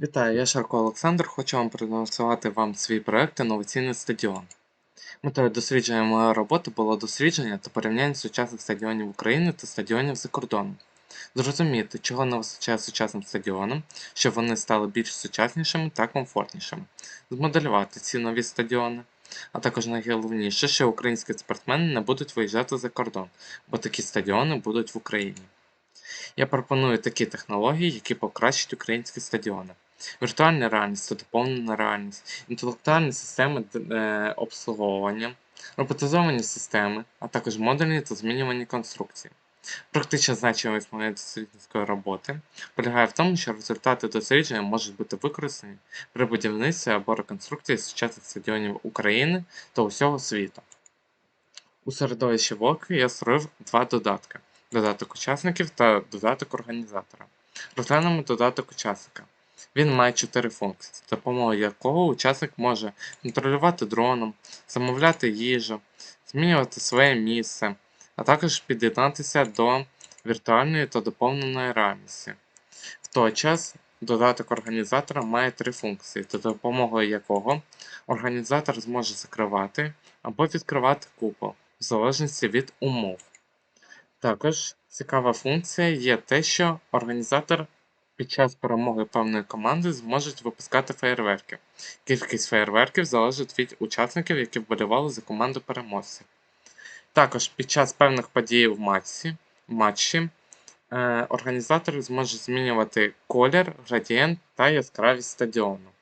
Вітаю, я Шарко Олександр. Хочу вам продемонструвати вам свій проект Інноваційний стадіон. Метою дослідження моєї роботи було дослідження та порівняння сучасних стадіонів України та стадіонів за кордоном. Зрозуміти, чого не вистачає сучасним стадіонам, щоб вони стали більш сучаснішими та комфортнішими, змоделювати ці нові стадіони, а також найголовніше, що українські спортсмени не будуть виїжджати за кордон, бо такі стадіони будуть в Україні. Я пропоную такі технології, які покращать українські стадіони. Віртуальна реальність та доповнена реальність, інтелектуальні системи е, обслуговування, роботизовані системи, а також модульні та змінювані конструкції. Практична значимість моєї дослідницької роботи полягає в тому, що результати дослідження можуть бути використані при будівництві або реконструкції сучасних стадіонів України та усього світу. У середовищі Волки я створив два додатки: додаток учасників та додаток організатора. Розглянемо додаток учасника. Він має чотири функції, за допомогою якого учасник може контролювати дроном, замовляти їжу, змінювати своє місце, а також під'єднатися до віртуальної та доповненої реальності. В той час додаток організатора має три функції, за допомогою якого організатор зможе закривати або відкривати купол в залежності від умов. Також цікава функція є те, що організатор під час перемоги певної команди зможуть випускати феєрверки. Кількість феєрверків залежить від учасників, які вболівали за команду переможців. Також під час певних подій в матчі, матчі е, організатори зможуть змінювати колір, градієнт та яскравість стадіону.